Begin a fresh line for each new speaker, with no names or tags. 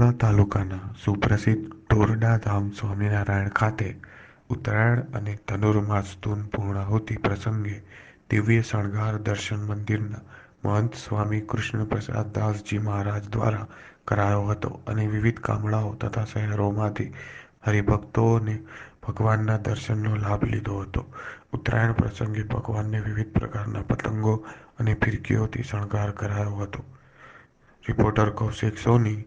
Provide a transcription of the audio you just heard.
તાલુકાના સુપ્રસિદ્ધ ઢોરડા ધામ સ્વામિનારાયણ ખાતે ઉત્તરાયણ અને ધનુર્માસ ધૂન પૂર્ણાહુતિ પ્રસંગે દિવ્ય શણગાર દર્શન મંદિરના મહંત સ્વામી કૃષ્ણ પ્રસાદ દાસજી મહારાજ દ્વારા કરાયો હતો અને વિવિધ ગામડાઓ તથા શહેરોમાંથી હરિભક્તોને ભગવાનના દર્શનનો લાભ લીધો હતો. ઉત્તરાયણ પ્રસંગે ભગવાનને વિવિધ પ્રકારના પતંગો અને ફિરકીઓથી શણગાર કરાયો હતો. રિપોર્ટર કૌશિક સોની